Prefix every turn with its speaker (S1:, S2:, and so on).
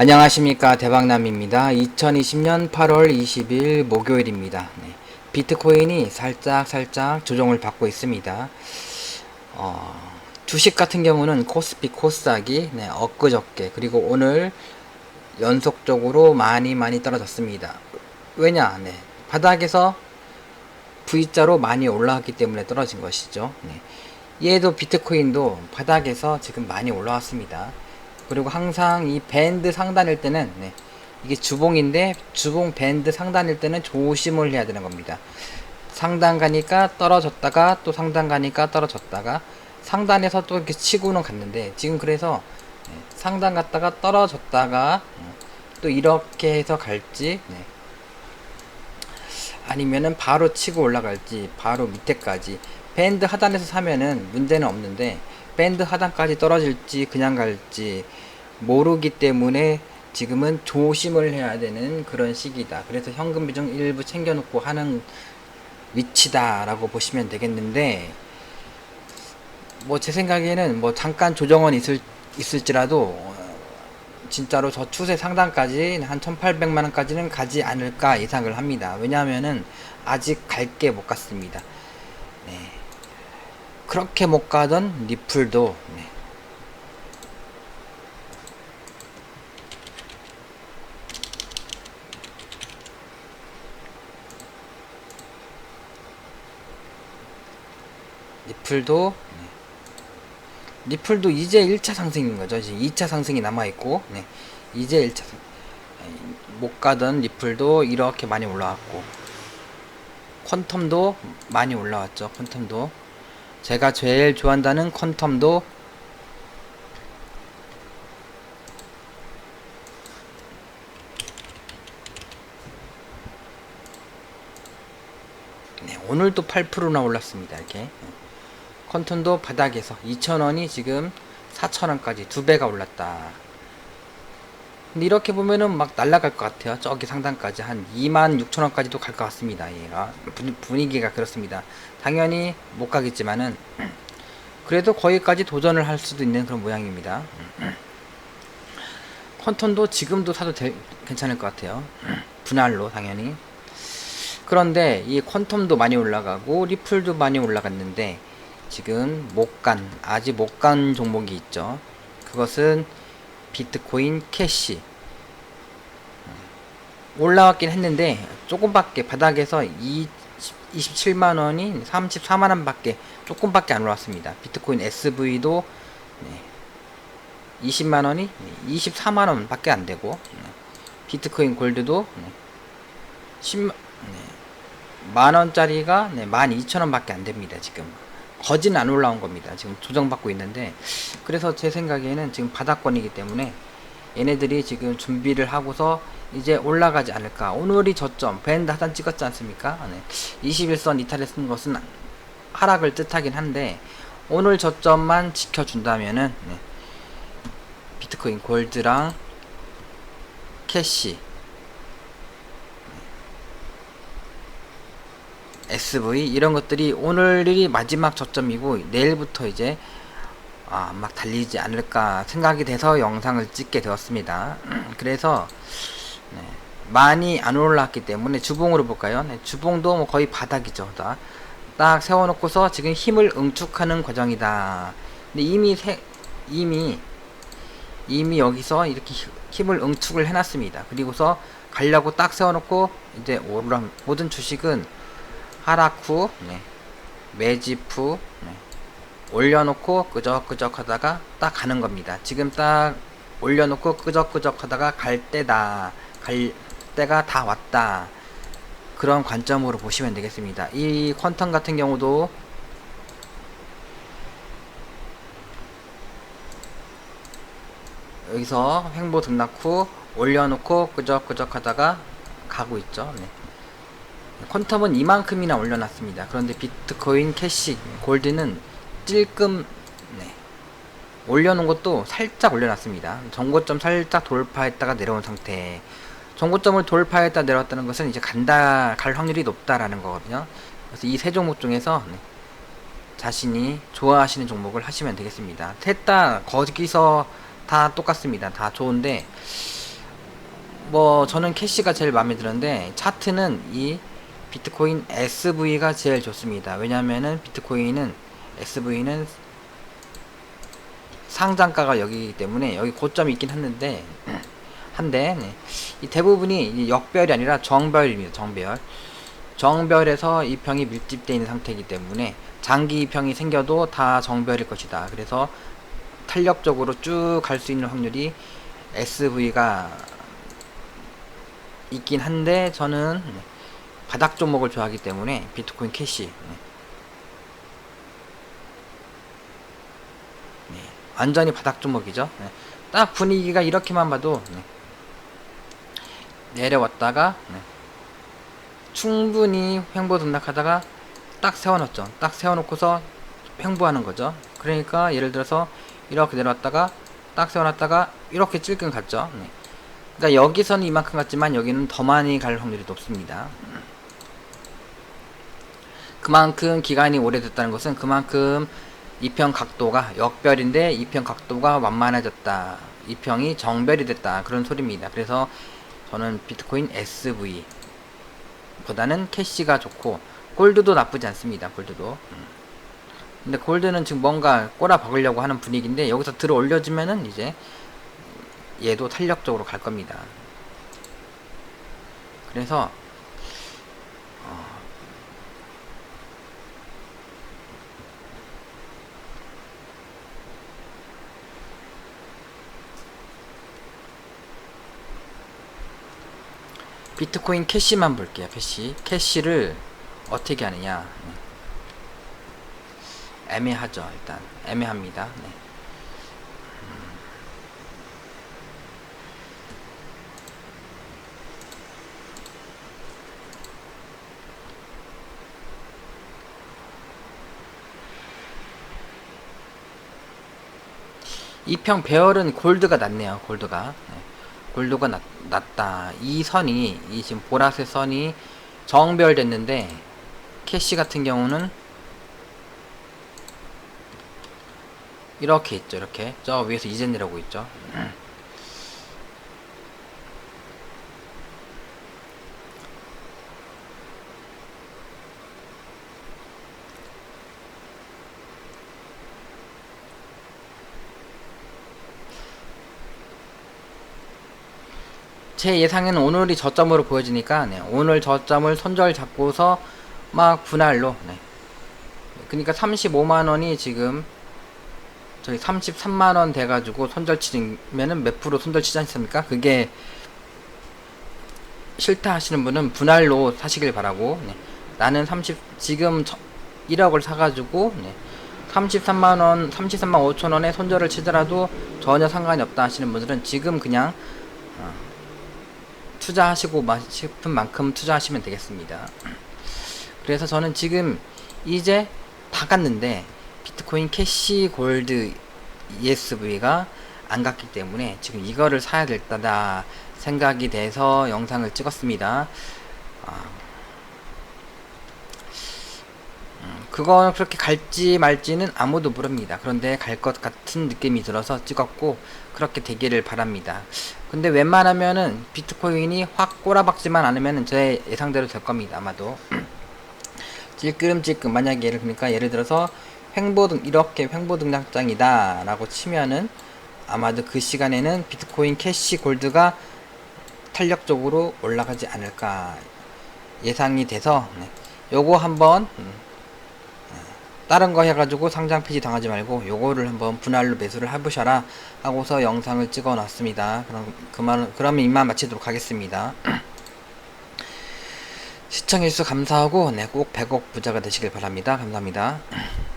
S1: 안녕하십니까 대박남입니다. 2020년 8월 20일 목요일입니다. 네. 비트코인이 살짝 살짝 조정을 받고 있습니다. 어, 주식 같은 경우는 코스피 코스닥이 네, 엊그저께 그리고 오늘 연속적으로 많이 많이 떨어졌습니다. 왜냐? 네. 바닥에서 V자로 많이 올라왔기 때문에 떨어진 것이죠. 네. 얘도 비트코인도 바닥에서 지금 많이 올라왔습니다. 그리고 항상 이 밴드 상단일 때는 네, 이게 주봉인데 주봉 밴드 상단일 때는 조심을 해야 되는 겁니다. 상단 가니까 떨어졌다가 또 상단 가니까 떨어졌다가 상단에서 또 이렇게 치고는 갔는데 지금 그래서 네, 상단 갔다가 떨어졌다가 음, 또 이렇게 해서 갈지 네. 아니면은 바로 치고 올라갈지 바로 밑에까지 밴드 하단에서 사면은 문제는 없는데 밴드 하단까지 떨어질지 그냥 갈지 모르기 때문에 지금은 조심을 해야 되는 그런 시기다. 그래서 현금 비중 일부 챙겨놓고 하는 위치다라고 보시면 되겠는데 뭐 제 생각에는 뭐 잠깐 조정은 있을 있을지라도 어, 진짜로 저 추세 상단까지 한 1800만 원까지는 가지 않을까 예상을 합니다. 왜냐하면은 아직 갈 게 못 갔습니다. 네. 그렇게 못 가던 리플도 네. 리플도 네. 리플도 이제 1차 상승인 거죠. 이제 2차 상승이 남아 있고 네. 이제 1차 상... 못 가던 리플도 이렇게 많이 올라왔고 퀀텀도 많이 올라왔죠. 퀀텀도 제가 제일 좋아한다는 퀀텀도 네, 오늘도 8%나 올랐습니다. 이렇게 퀀텀도 바닥에서 2,000원이 지금 4,000원까지 두 배가 올랐다. 근데 이렇게 보면은 막 날라갈 것 같아요. 저기 상단까지 한 2만 6천 원까지도 갈 것 같습니다. 얘가 분위기가 그렇습니다. 당연히 못 가겠지만은 그래도 거기까지 도전을 할 수도 있는 그런 모양입니다. 컨턴도 지금도 사도 되, 괜찮을 것 같아요. 분할로 당연히. 그런데 이 퀀텀도 많이 올라가고 리플도 많이 올라갔는데 지금 못 간 아직 못 간 종목이 있죠. 그것은 비트코인 캐시. 올라왔긴 했는데 조금밖에 바닥에서 2, 27만 원이 34만 원 밖에 조금밖에 안 올랐습니다. 비트코인 SV도 네, 20만 원이 24만 원 밖에 안 되고 네, 비트코인 골드도 네, 10, 만원짜리가 12,000원 밖에 안 됩니다 지금 거진 안 올라온 겁니다. 지금 조정받고 있는데 그래서 제 생각에는 지금 바닥권이기 때문에 얘네들이 지금 준비를 하고서 이제 올라가지 않을까. 오늘이 저점 밴드 하단 찍었지 않습니까? 네. 21선 이탈했는 것은 하락을 뜻하긴 한데 오늘 저점만 지켜준다면은 네. 비트코인 골드랑 캐시 SV 이런 것들이 오늘이 마지막 저점이고 내일부터 이제 아, 막 달리지 않을까 생각이 돼서 영상을 찍게 되었습니다. 그래서 네, 많이 안 올랐기 때문에 주봉으로 볼까요? 네, 주봉도 뭐 거의 바닥이죠. 다. 딱 세워놓고서 지금 힘을 응축하는 과정이다. 근데 이미 세, 이미 이미 여기서 이렇게 힘을 응축을 해놨습니다. 그리고서 가려고 딱 세워놓고 이제 오르락 모든 주식은 후 네. 후 네. 올려놓고 끄적끄적 하다가 딱 가는 겁니다. 지금 딱 올려놓고 끄적끄적 하다가 갈 때다. 갈 때가 다 왔다. 그런 관점으로 보시면 되겠습니다. 이 퀀텀 같은 경우도 여기서 횡보 등락 후 올려놓고 끄적끄적 하다가 가고 있죠. 네. 퀀텀은 이만큼이나 올려놨습니다. 그런데 비트코인, 캐시, 골드는 찔끔 네. 올려놓은 것도 살짝 올려놨습니다. 정고점 살짝 돌파했다가 내려온 상태. 정고점을 돌파했다 내려왔다는 것은 이제 간다 갈 확률이 높다라는 거거든요. 그래서 이 세 종목 중에서 네. 자신이 좋아하시는 종목을 하시면 되겠습니다. 셋다 거기서 다 똑같습니다. 다 좋은데 뭐 저는 캐시가 제일 마음에 드는데 차트는 이 비트코인 SV가 제일 좋습니다. 왜냐면은 비트코인은 SV는 상장가가 여기이기 때문에 여기 고점이 있긴 했는데 한데 네. 이 대부분이 이 역별이 아니라 정별입니다. 정별. 정별에서 이 평이 밀집되어 있는 상태이기 때문에 장기 평이 생겨도 다 정별일 것이다. 그래서 탄력적으로 쭉 갈 수 있는 확률이 SV가 있긴 한데 저는 네, 바닥 종목을 좋아하기 때문에 비트코인 캐시 네. 네, 완전히 바닥 종목이죠. 네, 딱 분위기가 이렇게만 봐도 네, 내려왔다가 네, 충분히 횡보 등락하다가 딱 세워놓죠. 딱 세워놓고서 횡보하는 거죠. 그러니까 예를 들어서 이렇게 내려왔다가 딱 세워놨다가 이렇게 찔끔 갔죠. 네. 그러니까 여기서는 이만큼 갔지만 여기는 더 많이 갈 확률이 높습니다. 그만큼 기간이 오래됐다는 것은 그만큼 이평 각도가 역별인데 이평 각도가 완만해졌다. 이평이 정별이 됐다. 그런 소리입니다. 그래서 저는 비트코인 SV 보다는 캐시가 좋고 골드도 나쁘지 않습니다. 골드도. 음. 근데 골드는 지금 뭔가 꼬라 박으려고 하는 분위기인데 여기서 들어 올려주면은 이제 얘도 탄력적으로 갈 겁니다. 그래서 어, 비트코인 캐시만 볼게요. 캐시. 캐시를 어떻게 하느냐. 네. 애매하죠. 일단 애매합니다. 네. 이평 배열은 골드가 낫네요. 골드가. 네. 골드가 낫, 낫다. 이 선이 이 지금 보라색 선이 정별됐는데 캐시 같은 경우는 이렇게 있죠. 이렇게 저 위에서 이젠이라고 있죠. 제 예상에는 오늘이 저점으로 보여지니까 네, 오늘 저점을 손절 잡고서 막 분할로 네. 그러니까 35만 원이 지금 저희 33만 원 돼가지고 손절 치면은 몇 프로 손절 치지 않습니까? 그게 싫다 하시는 분은 분할로 사시길 바라고 네. 나는 30 지금 1억을 사가지고 네. 33만 원, 33만 5천 원에 손절을 치더라도 전혀 상관이 없다 하시는 분들은 지금 그냥 어, 투자하시고 싶은 만큼 투자하시면 되겠습니다. 그래서 저는 지금 이제 다 갔는데 비트코인 캐시 골드 ESV가 안 갔기 때문에 지금 이거를 사야 겠다 생각이 돼서 영상을 찍었습니다. 아, 음, 그건 그렇게 갈지 말지는 아무도 모릅니다. 그런데 갈 것 같은 느낌이 들어서 찍었고 그렇게 되기를 바랍니다. 근데 웬만하면은 비트코인이 확 꼬라박지만 않으면 제 예상대로 될 겁니다. 아마도 찔끔찔끔 만약에 예를 그러니까 예를 들어서 횡보등 이렇게 횡보등락장이다 라고 치면은 아마도 그 시간에는 비트코인 캐시 골드가 탄력적으로 올라가지 않을까 예상이 돼서 네. 요거 한번 음, 다른 거 해가지고 상장 폐지 당하지 말고 요거를 한번 분할로 매수를 해보셔라 하고서 영상을 찍어 놨습니다. 그럼 그만 그러면 이만 마치도록 하겠습니다. 시청해주셔서 감사하고 네, 꼭 100억 부자가 되시길 바랍니다. 감사합니다